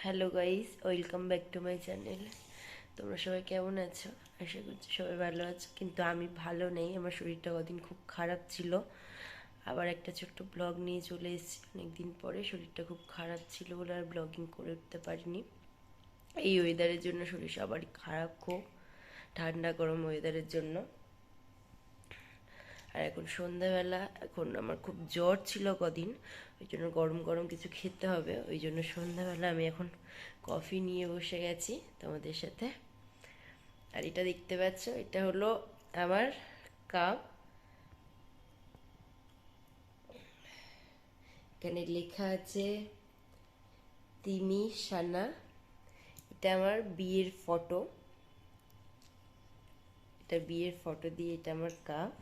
Hello guys welcome back to my channel তোমরা সবাই কেমন আছো? আশা করছি সবাই ভালো আছো। কিন্তু আমি ভালো নেই। আমার শরীরটা কদিন খুব খারাপ ছিল। আবার একটা ছোট্ট ব্লগ নিয়ে চলে এসেছি। অনেকদিন পরে শরীরটা খুব খারাপ ছিল বলে আর ব্লগিং করে উঠতে পারিনি। এই ওয়েদারের জন্য শরীর সবারই খারাপ খুব। ঠান্ডা গরম ওয়েদারের জন্য। আর এখন সন্ধ্যাবেলা, এখন আমার খুব জ্বর ছিল কদিন, ওই জন্য গরম গরম কিছু খেতে হবে, ওই জন্য সন্ধ্যাবেলা আমি এখন কফি নিয়ে বসে গেছি তোমাদের সাথে। আর এটা দেখতে পাচ্ছ, এটা হলো আমার কাপ এখানে লেখা আছে, তিমি সানা, এটা আমার বিয়ের ফটো এটা বিয়ের ফটো দিয়ে এটা আমার কাপ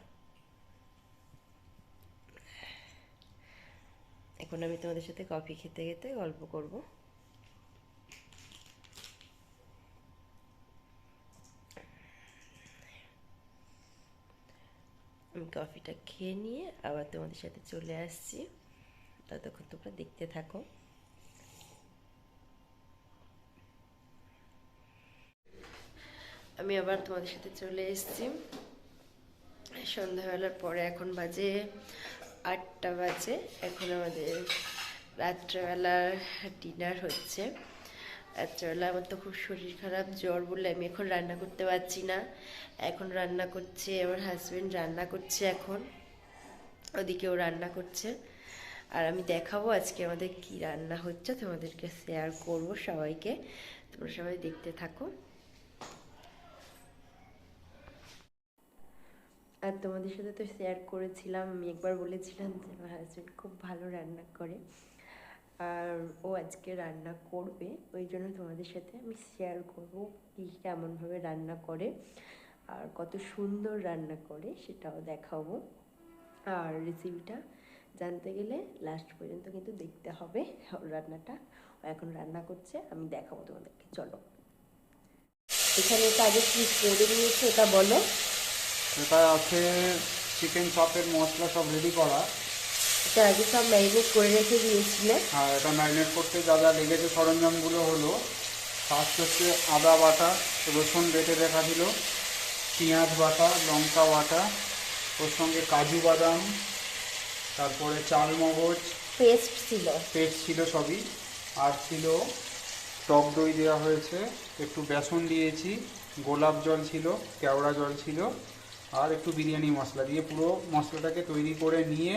এখন আমি তোমাদের সাথে কফি খেতে খেতে গল্প করব। আমি কফিটা খেয়ে নিয়ে আবার তোমাদের সাথে চলে আসছি। ততক্ষণ তোমরা দেখতে থাকো। আমি আবার তোমাদের সাথে চলে এসেছি। সন্ধ্যাবেলার পরে এখন বাজে আটটা বাজে। এখন আমাদের রাত্রেবেলার ডিনার হচ্ছে। রাত্রেবেলা আমার তো খুব শরীর খারাপ, জ্বর বলে আমি এখন রান্না করতে পারছি না। এখন রান্না করছে, আমার হাজব্যান্ড রান্না করছে এখন। ওদিকেও রান্না করছে। আর আমি দেখাবো আজকে আমাদের কি রান্না হচ্ছে, তোমাদেরকে শেয়ার করব সবাইকে। তোমরা সবাই দেখতে থাকো। আর তোমাদের সাথে তো শেয়ার করেছিলাম, আমি একবার বলেছিলাম যে আমার হাজব্যান্ড খুব ভালো রান্না করে। আর ও আজকে রান্না করবে, ওই জন্য তোমাদের সাথে আমি শেয়ার করব কি কেমনভাবে রান্না করে আর কত সুন্দর রান্না করে সেটাও দেখাবো। আর রেসিপিটা জানতে গেলে লাস্ট পর্যন্ত কিন্তু দেখতে হবে রান্নাটা, ও এখন রান্না করছে, আমি দেখাবো তোমাদেরকে, চলো। এখানে কাজে কি করে নিয়েছে, ওটা বলো। এটা আছে চিকেন চপের মশলা সব রেডি করা। এটা আগে সব ম্যারিনেট করে রেখে দিয়েছিলে। আর এটা ম্যারিনেট করতে যা যা লেগেছে সরঞ্জামগুলো হলো ফার্স্ট হচ্ছে আদা বাটা রসুন বেটে রাখা ছিল পেঁয়াজ বাটা লঙ্কা বাটা ওর সঙ্গে কাজু বাদাম তারপরে চাল মগজ পেস্ট ছিল। পেস্ট ছিল সবই আর ছিল টক দই দেওয়া হয়েছে একটু বেসন দিয়েছি গোলাপ জল ছিল কেওড়া জল ছিল আর একটু বিরিয়ানি মশলা দিয়ে পুরো মশলাটাকে তৈরি করে নিয়ে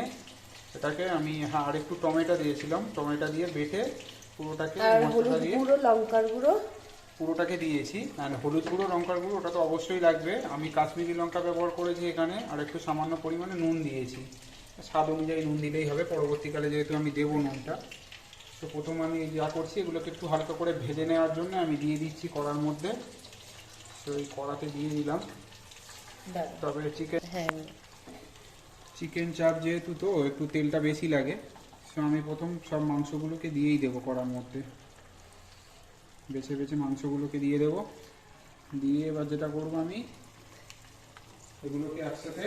সেটাকে আমি হ্যাঁ আর একটু টমেটো দিয়েছিলাম। টমেটো দিয়ে বেটে পুরোটাকে মশলা দিয়ে গুঁড়ো লঙ্কার গুঁড়ো। পুরোটাকে দিয়েছি। আর হলুদ গুঁড়ো লঙ্কার গুঁড়ো ওটা তো অবশ্যই লাগবে। আমি কাশ্মীরি লঙ্কা ব্যবহার করেছি এখানে আর একটু সামান্য পরিমাণে নুন দিয়েছি। স্বাদ অনুযায়ী নুন দিলেই হবে। পরবর্তীকালে যেহেতু আমি দেবো নুনটা তো প্রথম আমি যা করছি এগুলোকে একটু হালকা করে ভেজে নেওয়ার জন্য আমি দিয়ে দিচ্ছি কড়ার মধ্যে। তো এই কড়াতে দিয়ে দিলাম। তবে চিকেন হ্যাঁ। চিকেন চাপ যেহেতু তো একটু তেলটা বেশি লাগে। আমি প্রথম সব মাংসগুলোকে দিয়েই দেবো কড়ার মধ্যে। বেছে বেছে মাংসগুলোকে দিয়ে দেবো। দিয়ে এবার যেটা করব আমি এগুলোকে একসাথে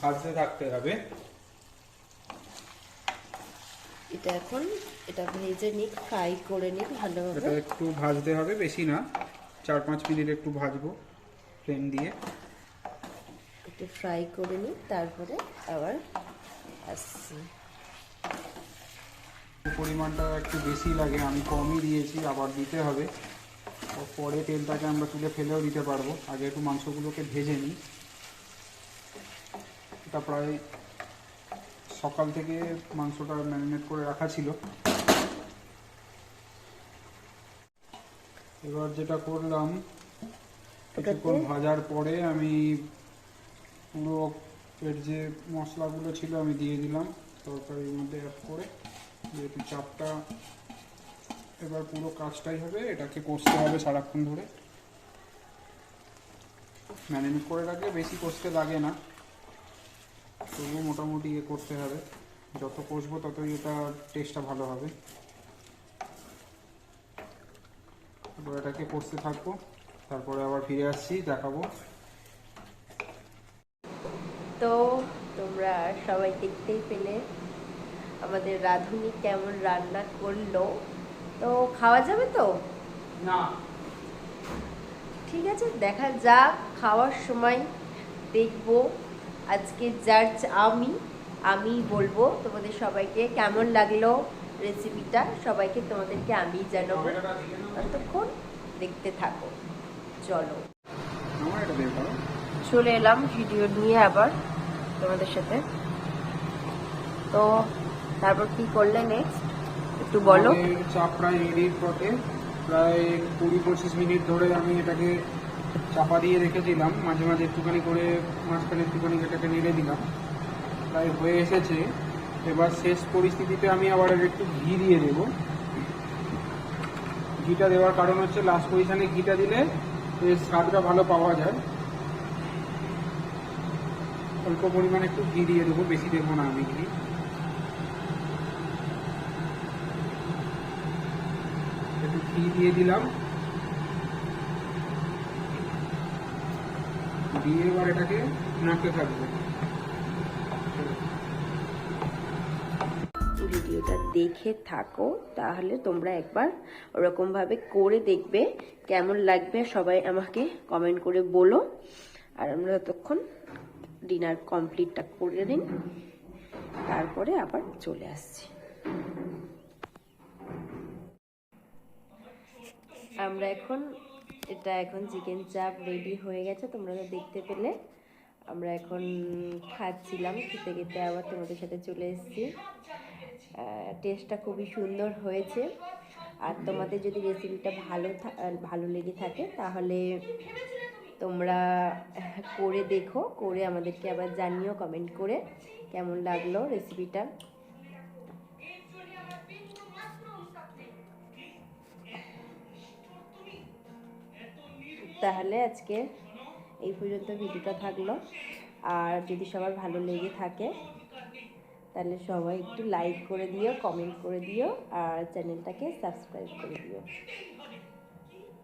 ভাজতে থাকতে হবে। এটা এখন এটা ভেজে নিক ফ্রাই করে নিক এটা ভালোভাবে একটু ভাজতে হবে বেশি না। চার পাঁচ মিনিট একটু ভাজবো ফ্লেম দিয়ে। একটু ফ্রাই করে নিই তারপরে আবার আসছি। পরিমাণটা একটু বেশি লাগে আমি কমই দিয়েছি আবার দিতে হবে। পরে তেলটাকে আমরা তুলে ফেলেও দিতে পারব। আগে একটু মাংসগুলোকে ভেজে নিই। এটা প্রায় সকাল থেকে মাংসটা ম্যারিনেট করে রাখা ছিল। এবার যেটা করলাম কিছুক্ষণ ভাজার পরে আমি পুরো এর যে মশলাগুলো ছিল আমি দিয়ে দিলাম তরকারির মধ্যে অ্যাড করে। যেহেতু চাপটা এবার পুরো কাজটাই হবে, এটাকে কষতে হবে সারাক্ষণ ধরে। ম্যারিনেট করে রাখলে বেশি কষতে লাগে না। তবুও মোটামুটি ইয়ে করতে হবে। যত কষবো ততই এটা টেস্টটা ভালো হবে। এবার এটাকে কষতে থাকব। তারপরে আবার ফিরে আসছি, দেখাবো। তো তোমরা সবাই দেখতেই পেলে আমাদের রাঁধুনি কেমন রান্না করল। তো খাওয়া যাবে তো? না। ঠিক আছে দেখা যাক খাওয়ার সময় দেখব। আজকে জার্জ আমি আমি বলব তোমাদের সবাইকে কেমন লাগল রেসিপিটা সবাইকে তোমাদেরকে আমি জানাব। ততক্ষণ দেখতে থাকো। চলো। চলে এলাম ভিডিও নিয়ে আবার তোমাদের সাথে। তো তারপর কি করলে নেক্সট একটু বলো। চা প্রায় পথে প্রায় কুড়ি পঁচিশ মিনিট ধরে আমি এটাকে চাপা দিয়ে রেখেছিলাম। মাঝে মাঝে একটুখানি করে মাঝখানে একটুখানি এটাকে নেড়ে দিলাম। প্রায় হয়ে এসেছে। এবার শেষ পরিস্থিতিতে আমি আবার একটু ঘি দিয়ে দেবো। ঘিটা দেওয়ার কারণ হচ্ছে লাস্ট পজিশনে ঘিটা দিলে স্বাদটা ভালো পাওয়া যায়। অল্প পরিমাণে একটু ঘি দিয়ে দেবো, বেশি দেবো না আমি ঘি। একটু ঘি দিয়ে দিলাম। দিয়ে এবার এটাকে নাড়তে থাকব। ভিডিওটা দেখে থাকো, তাহলে তোমরা একবার ওরকমভাবে করে দেখবে, কেমন লাগবে সবাই আমাকে কমেন্ট করে বলো। আর আমরা ততক্ষণ ডিনার কমপ্লিটটা করে নিন তারপরে আবার চলে আসছি। আমরা এখন, এটা এখন চিকেন চাপ রেডি হয়ে গেছে, তোমরা তো দেখতে পেলে। আমরা এখন খাচ্ছিলাম, খেতে খেতে আবার তোমাদের সাথে চলে এসেছি। টেস্টটা খুবই সুন্দর হয়েছে। আর তোমাদের যদি রেসিপিটা ভালো ভালো লেগে থাকে, তাহলে তোমরা করে দেখো, করে আমাদেরকে আবার জানিও কমেন্ট করে কেমন লাগল রেসিপিটা তাহলে আজকে এই পর্যন্ত ভিডিওটা থাকল। আর যদি সবার ভালো লেগে থাকে, তাহলে সবাই একটু লাইক করে দিও কমেন্ট করে দিও, আর চ্যানেলটাকে সাবস্ক্রাইব করে দিও।